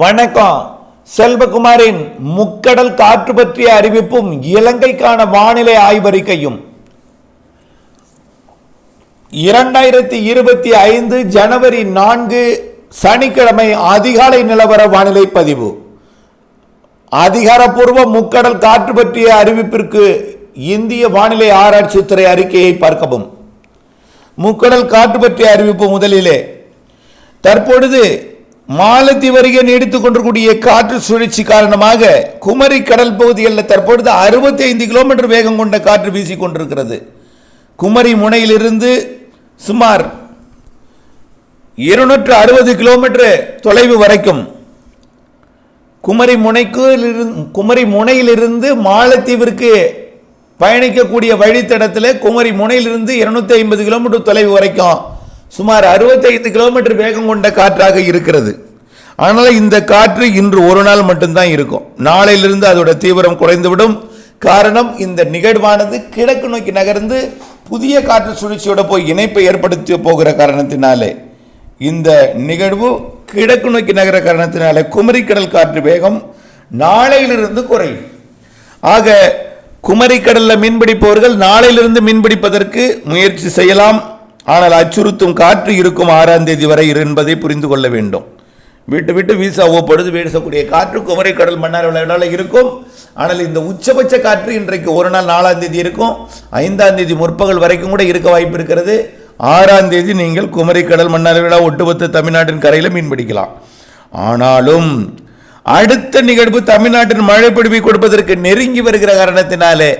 வணக்கம். செல்வகுமாரின் முக்கடல் காற்று பற்றிய அறிவிப்பும் இலங்கைக்கான வானிலை ஆய்வறிக்கையும். இரண்டாயிரத்தி இருபத்தி ஐந்து ஜனவரி நான்கு சனிக்கிழமை அதிகாலை நிலவர வானிலை பதிவு. அதிகாரப்பூர்வ முக்கடல் காற்று பற்றிய அறிவிப்பிற்கு இந்திய வானிலை ஆராய்ச்சித்துறை அறிக்கையை பார்க்கவும். முக்கடல் காற்று பற்றிய அறிவிப்பு முதலிலே. தற்பொழுது மாலத்தி வருகை நீடித்துக் கொண்டிருக்கூடிய காற்று சுழற்சி காரணமாக குமரி கடல் பகுதிகளில் தற்பொழுது அறுபத்தி ஐந்து கிலோமீட்டர் வேகம் கொண்ட காற்று வீசிக் கொண்டிருக்கிறது. குமரி முனையிலிருந்து சுமார் இருநூற்று அறுபது கிலோமீட்டர் தொலைவு வரைக்கும் குமரி முனைக்கு குமரி முனையிலிருந்து மாலத்தீவிற்கு பயணிக்கக்கூடிய வழித்தடத்தில் குமரி முனையிலிருந்து இருநூத்தி ஐம்பது கிலோமீட்டர் தொலைவு வரைக்கும் சுமார் 65 கிலோமீட்டர் வேகம் கொண்ட காற்றாக இருக்கிறது. ஆனால் இந்த காற்று இன்று ஒரு நாள் மட்டும்தான் இருக்கும். நாளையிலிருந்து அதோட தீவிரம் குறைந்துவிடும். காரணம் இந்த நிகழ்வானது கிழக்கு நோக்கி நகர்ந்து புதிய காற்று சுழற்சியோட போய் இணைப்பை ஏற்படுத்தி போகிற காரணத்தினாலே. இந்த நிகழ்வு கிழக்கு நோக்கி நகர காரணத்தினாலே குமரிக்கடல் காற்று வேகம் நாளையிலிருந்து குறையும். ஆக குமரிக்கடலில் மீன்பிடிப்பவர்கள் நாளையிலிருந்து மீன்பிடிப்பதற்கு முயற்சி செய்யலாம். ஆனால் அச்சுறுத்தும் காற்று இருக்கும் ஆறாம் தேதி வரை என்பதை புரிந்து கொள்ள வேண்டும். விட்டு விட்டு வீச ஓப்படுது வீசக்கூடிய காற்று குமரி கடல் மன்னார் இருக்கும். ஆனால் இந்த உச்சபட்ச காற்று இன்றைக்கு ஒரு நாள் நாலாம் தேதி இருக்கும். ஐந்தாம் தேதி முற்பகல் வரைக்கும் கூட இருக்க வாய்ப்பு இருக்கிறது. ஆறாம் தேதி நீங்கள் குமரி கடல் மன்னார் விழா ஒட்டுமொத்த தமிழ்நாட்டின் கரையில் மீன் பிடிக்கலாம். ஆனாலும் அடுத்த நிகழ்வு தமிழ்நாட்டின் மழை பிடிப்பை கொடுப்பதற்கு நெருங்கி வருகிற காரணத்தினாலே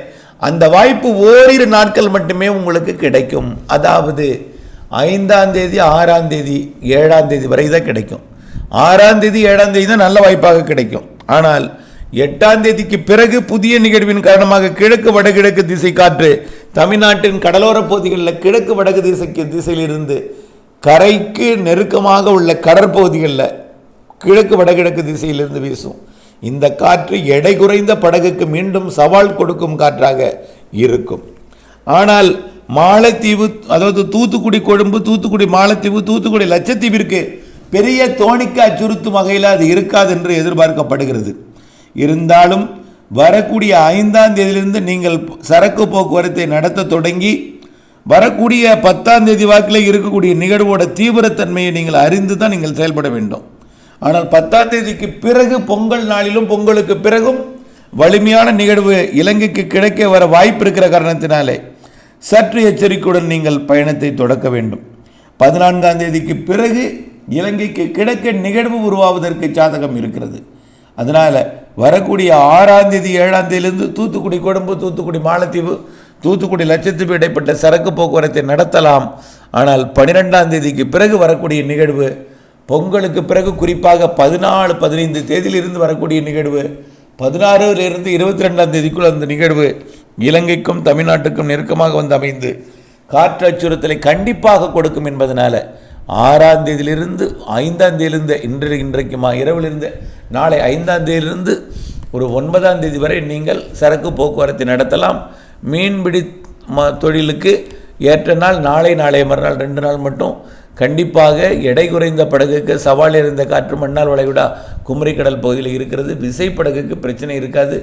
அந்த வாய்ப்பு ஓரிரு நாட்கள் மட்டுமே உங்களுக்கு கிடைக்கும். அதாவது ஐந்தாம் தேதி ஆறாம் தேதி ஏழாம் தேதி வரை தான் கிடைக்கும். ஆறாம் தேதி ஏழாம் தேதி தான் நல்ல வாய்ப்பாக கிடைக்கும். ஆனால் எட்டாம் தேதிக்கு பிறகு புதிய நிகழ்வின் காரணமாக கிழக்கு வடகிழக்கு திசை காற்று தமிழ்நாட்டின் கடலோர பகுதிகளில் கிழக்கு வடக்கு திசைக்கு திசையிலிருந்து கரைக்கு நெருக்கமாக உள்ள கடற்பகுதிகளில் கிழக்கு வடகிழக்கு திசையிலிருந்து வீசும். இந்த காற்று எடை குறைந்த படகுக்கு மீண்டும் சவால் கொடுக்கும் காற்றாக இருக்கும். ஆனால் மாலத்தீவு அதாவது தூத்துக்குடி கொழும்பு தூத்துக்குடி மாலத்தீவு தூத்துக்குடி லட்சத்தீவிற்கு பெரிய தோணிக்கு அச்சுறுத்தும் வகையில் அது இருக்காது என்று எதிர்பார்க்கப்படுகிறது. இருந்தாலும் வரக்கூடிய ஐந்தாம் தேதியிலிருந்து நீங்கள் சரக்கு போக்குவரத்தை நடத்த தொடங்கி வரக்கூடிய பத்தாம் தேதி வாக்கில் இருக்கக்கூடிய நிகழ்வோட தீவிரத்தன்மையை நீங்கள் அறிந்து தான் நீங்கள் செயல்பட வேண்டும். ஆனால் பத்தாம் தேதிக்கு பிறகு பொங்கல் நாளிலும் பொங்கலுக்கு பிறகும் வலிமையான நிகழ்வு இலங்கைக்கு கிடைக்க வர வாய்ப்பு இருக்கிற காரணத்தினாலே சற்று எச்சரிக்கையுடன் நீங்கள் பயணத்தை தொடக்க வேண்டும். பதினான்காம் தேதிக்கு பிறகு இலங்கைக்கு கிடைக்க நிகழ்வு உருவாவதற்கு சாதகம் இருக்கிறது. அதனால் வரக்கூடிய ஆறாம் தேதி ஏழாம் தேதியிலிருந்து தூத்துக்குடி கொழும்பு தூத்துக்குடி மாலத்தீவு தூத்துக்குடி லட்சத்தீவு இடைப்பட்ட சரக்கு போக்குவரத்தை நடத்தலாம். ஆனால் பனிரெண்டாம் தேதிக்கு பிறகு வரக்கூடிய நிகழ்வு பொங்கலுக்கு பிறகு குறிப்பாக பதினாலு பதினைந்து தேதியிலிருந்து வரக்கூடிய நிகழ்வு பதினாறுலேருந்து இருபத்தி ரெண்டாம் தேதிக்குள் அந்த நிகழ்வு இலங்கைக்கும் தமிழ்நாட்டுக்கும் நெருக்கமாக வந்து அமைந்து காற்று அச்சுறுத்தலை கண்டிப்பாக கொடுக்கும் என்பதனால் ஆறாம் தேதியிலிருந்து ஐந்தாம் தேதியிலிருந்து இன்று இன்றைக்குமா இரவிலிருந்து நாளை ஐந்தாம் தேதியிலிருந்து ஒரு ஒன்பதாம் தேதி வரை நீங்கள் சரக்கு போக்குவரத்தை நடத்தலாம். மீன்பிடி ம தொழிலுக்கு ஏற்ற நாள் நாளை நாளை மறுநாள் ரெண்டு நாள் மட்டும். கண்டிப்பாக எடை குறைந்த படகுக்கு சவால் இருந்த காற்று மண்ணால் வளைகுடா குமரி கடல் பகுதியில் இருக்கிறது. விசைப்படகுக்கு பிரச்சனை இருக்காது.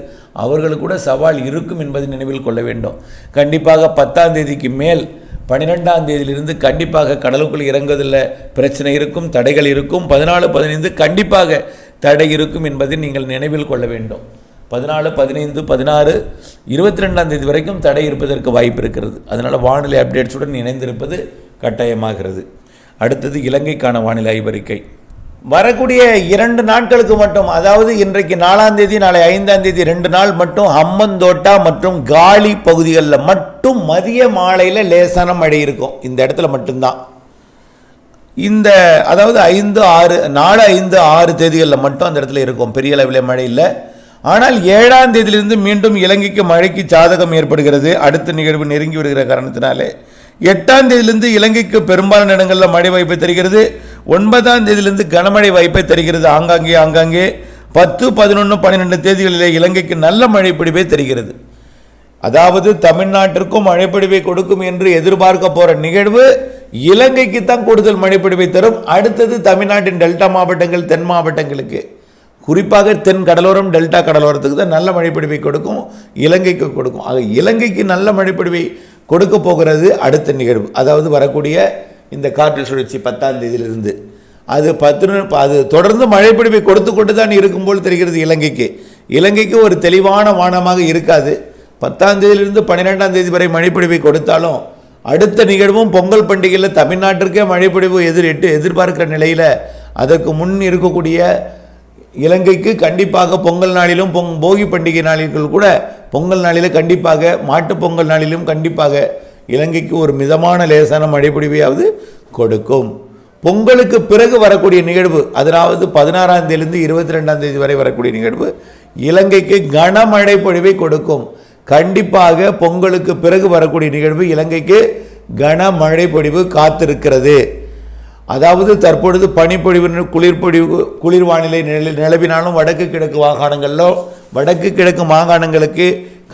அவர்களுக்கு கூட சவால் இருக்கும் என்பதை நினைவில் கொள்ள வேண்டும். கண்டிப்பாக பத்தாம் தேதிக்கு மேல் பன்னிரெண்டாம் தேதியிலிருந்து கண்டிப்பாக கடலுக்குள் இறங்குவதில் பிரச்சனை இருக்கும் தடைகள் இருக்கும். பதினாலு பதினைந்து கண்டிப்பாக தடை இருக்கும் என்பதை நீங்கள் நினைவில் கொள்ள வேண்டும். பதினாலு பதினைந்து பதினாறு இருபத்தி ரெண்டாம் தேதி வரைக்கும் தடை இருப்பதற்கு வாய்ப்பு இருக்கிறது. அதனால் வானிலை அப்டேட்ஸுடன் இணைந்திருப்பது கட்டாயமாகிறது. அடுத்தது இலங்கைக்கான வானிலை ஆய்வறிக்கை. வரக்கூடிய இரண்டு நாட்களுக்கு மட்டும் அதாவது இன்றைக்கு நாலாம் தேதி நாளை ஐந்தாம் தேதி ரெண்டு நாள் மட்டும் ஹம்மந்தோட்டா மற்றும் காலி பகுதிகளில் மட்டும் மதிய மாலையில் லேசான மழை இருக்கும். இந்த இடத்துல மட்டும்தான். இந்த அதாவது ஐந்து ஆறு நாலு ஐந்து ஆறு தேதிகளில் மட்டும் அந்த இடத்துல இருக்கும். பெரிய அளவில் மழை இல்லை. ஆனால் ஏழாம் தேதியிலிருந்து மீண்டும் இலங்கைக்கு மழைக்கு சாதகம் ஏற்படுகிறது. அடுத்த நிகழ்வு நெருங்கி வருகிற காரணத்தினாலே. எட்டாம் தேதியிலிருந்து இலங்கைக்கு பெரும்பாலான இடங்களில் மழை வாய்ப்பை தருகிறது. ஒன்பதாம் தேதியிலிருந்து கனமழை வாய்ப்பை தருகிறது. ஆங்காங்கே ஆங்காங்கே. பத்து பதினொன்று பன்னிரெண்டு தேதிகளிலே இலங்கைக்கு நல்ல மழை பிடிப்பை தருகிறது. அதாவது தமிழ்நாட்டிற்கும் மழைப்பிடிவை கொடுக்கும் என்று எதிர்பார்க்க போகிற நிகழ்வு இலங்கைக்கு தான் கூடுதல் மழைப்பிடிவை தரும். அடுத்தது தமிழ்நாட்டின் டெல்டா மாவட்டங்கள் தென் மாவட்டங்களுக்கு. குறிப்பாக தென் கடலோரம் டெல்டா கடலோரத்துக்கு தான் நல்ல மழைப்பொழிவை கொடுக்கும் இலங்கைக்கு கொடுக்கும். ஆக இலங்கைக்கு நல்ல மழைப்பிடிவை கொடுக்க போகிறது அடுத்த நிகழ்வு. அதாவது வரக்கூடிய இந்த காற்று சுழற்சி பத்தாம் தேதியிலிருந்து. அது பத்து அது தொடர்ந்து மழைப்பொழிவை கொடுத்து கொண்டு தான் இருக்கும்போது தெரிகிறது இலங்கைக்கு. இலங்கைக்கு ஒரு தெளிவான வானமாக இருக்காது. பத்தாம் தேதியிலிருந்து பன்னிரெண்டாம் தேதி வரை மழைப்பிடிப்பை கொடுத்தாலும் அடுத்த நிகழ்வும் பொங்கல் பண்டிகையில் தமிழ்நாட்டிற்கே மழைப்பிடிப்பு எதிர் எட்டு எதிர்பார்க்கிற நிலையில் அதற்கு முன் இருக்கக்கூடிய இலங்கைக்கு கண்டிப்பாக பொங்கல் நாளிலும் பொங் போகி பண்டிகை நாளிலும் கூட பொங்கல் நாளில் கண்டிப்பாக மாட்டுப் பொங்கல் நாளிலும் கண்டிப்பாக இலங்கைக்கு ஒரு மிதமான லேசான மழைப்பொழிவையாவது கொடுக்கும். பொங்கலுக்கு பிறகு வரக்கூடிய நிகழ்வு அதாவது பதினாறாம் தேதியிலிருந்து இருபத்தி ரெண்டாம் தேதி வரை வரக்கூடிய நிகழ்வு இலங்கைக்கு கனமழை பொழிவை கொடுக்கும். கண்டிப்பாக பொங்கலுக்கு பிறகு வரக்கூடிய நிகழ்வு இலங்கைக்கு கனமழை பொழிவு காத்திருக்கிறது. அதாவது தற்பொழுது பனிப்பொழிவு குளிர்பொழிவு குளிர் வானிலை நில நிலவினாலும் வடக்கு கிழக்கு மாகாணங்களிலோ வடக்கு கிழக்கு மாகாணங்களுக்கு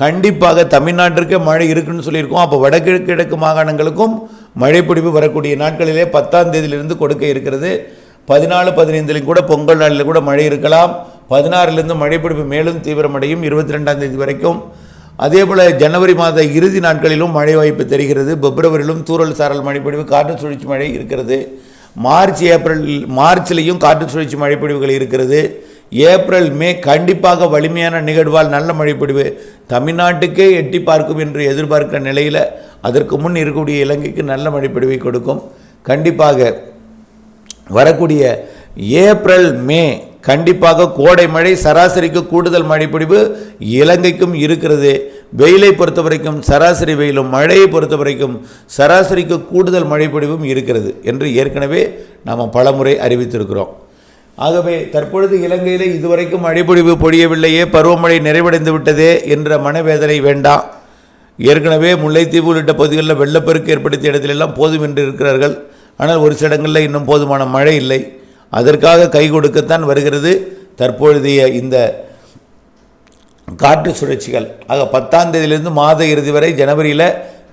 கண்டிப்பாக தமிழ்நாட்டிற்கு மழை இருக்குன்னு சொல்லியிருக்கோம். அப்போ வடக்கு கிழக்கு மாகாணங்களுக்கும் மழைப்பிடிப்பு வரக்கூடிய நாட்களிலே பத்தாம் தேதியிலிருந்து கொடுக்க இருக்கிறது. பதினாலு பதினைந்துலையும் கூட பொங்கல் நாளில் கூட மழை இருக்கலாம். பதினாறுலேருந்து மழைப்பிடிப்பு மேலும் தீவிரமடையும் இருபத்தி ரெண்டாம் தேதி வரைக்கும். அதே போல் ஜனவரி மாத இறுதி நாட்களிலும் மழை வாய்ப்பு தெரிகிறது. பிப்ரவரியிலும் தூரல் சாரல் மழைப்பிடிவு காற்று சுழற்சி மழை இருக்கிறது. மார்ச் ஏப்ரல் மார்ச்லேயும் காற்று சுழற்சி மழைப்பொழிவுகள் இருக்கிறது. ஏப்ரல் மே கண்டிப்பாக வலிமையான நிகழ்வால் நல்ல மழைப்பொழிவு தமிழ்நாட்டுக்கே எட்டி பார்க்கும் என்று எதிர்பார்க்கிற நிலையில் அதற்கு முன் இருக்கக்கூடிய இலங்கைக்கு நல்ல மழைப்பொழிவை கொடுக்கும். கண்டிப்பாக வரக்கூடிய ஏப்ரல் மே கண்டிப்பாக கோடை மழை சராசரிக்கு கூடுதல் மழைப்பொழிவு இலங்கைக்கும் இருக்கிறது. வெயிலை பொறுத்த வரைக்கும் சராசரி வெயிலும் மழையை பொறுத்த வரைக்கும் சராசரிக்கு கூடுதல் மழைப்பொழிவும் இருக்கிறது என்று ஏற்கனவே நாம் பலமுறை அறிவித்திருக்கிறோம். ஆகவே தற்பொழுது இலங்கையில் இதுவரைக்கும் மழைப்பொழிவு பொழியவில்லையே பருவமழை நிறைவடைந்து விட்டதே என்ற மனவேதனை வேண்டாம். ஏற்கனவே முல்லைத்தீவு உள்ளிட்ட பகுதிகளில் வெள்ளப்பெருக்கு ஏற்படுத்திய இடத்திலெல்லாம் போதும் என்று இருக்கிறார்கள். ஆனால் ஒரு சில இடங்களில் இன்னும் போதுமான மழை இல்லை. அதற்காக கை கொடுக்கத்தான் வருகிறது தற்பொழுதைய இந்த காற்று சுழற்சிகள். ஆக பத்தாம் தேதியிலிருந்து மாத இறுதி வரை ஜனவரியில்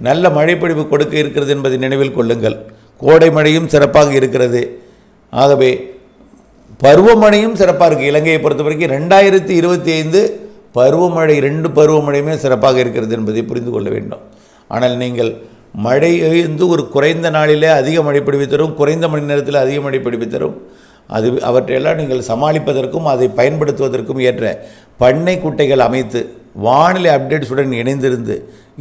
நல்ல மழைப்பொழிவு கொடுக்க இருக்கிறது என்பதை நினைவில் கொள்ளுங்கள். கோடை மழையும் சிறப்பாக இருக்கிறது. ஆகவே பருவமழையும் சிறப்பாக இருக்குது இலங்கையை பொறுத்த வரைக்கும் ரெண்டாயிரத்தி இருபத்தி ஐந்து பருவமழை ரெண்டு பருவமழையுமே சிறப்பாக இருக்கிறது என்பதை புரிந்து கொள்ள வேண்டும். ஆனால் நீங்கள் மழை வந்து ஒரு குறைந்த நாளிலே அதிக மழை பிடிப்பு தரும் குறைந்த மணி நேரத்தில் அதிக மழை பொழிவு தரும். அது அவற்றையெல்லாம் நீங்கள் சமாளிப்பதற்கும் அதை பயன்படுத்துவதற்கும் ஏற்ற பண்ணை குட்டைகள் அமைத்து வானிலை அப்டேட்ஸுடன் இணைந்திருந்து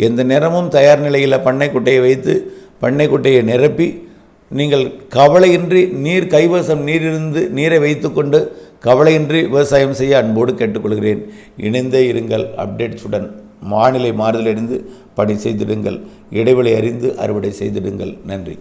எந்த நேரமும் தயார் நிலையில் பண்ணை குட்டையை வைத்து பண்ணை குட்டையை நிரப்பி நீங்கள் கவலையின்றி நீர் கைவசம் நீர் இருந்து நீரை வைத்துக்கொண்டு கவலையின்றி விவசாயம் செய்ய அன்போடு கேட்டுக்கொள்கிறேன். இணைந்தே இருங்கள். அப்டேட்ஸுடன் வானிலை மாறுதலடைந்து பணி செய்திடுங்கள். இடைவெளி அறிந்து அறுவடை செய்திடுங்கள். நன்றி.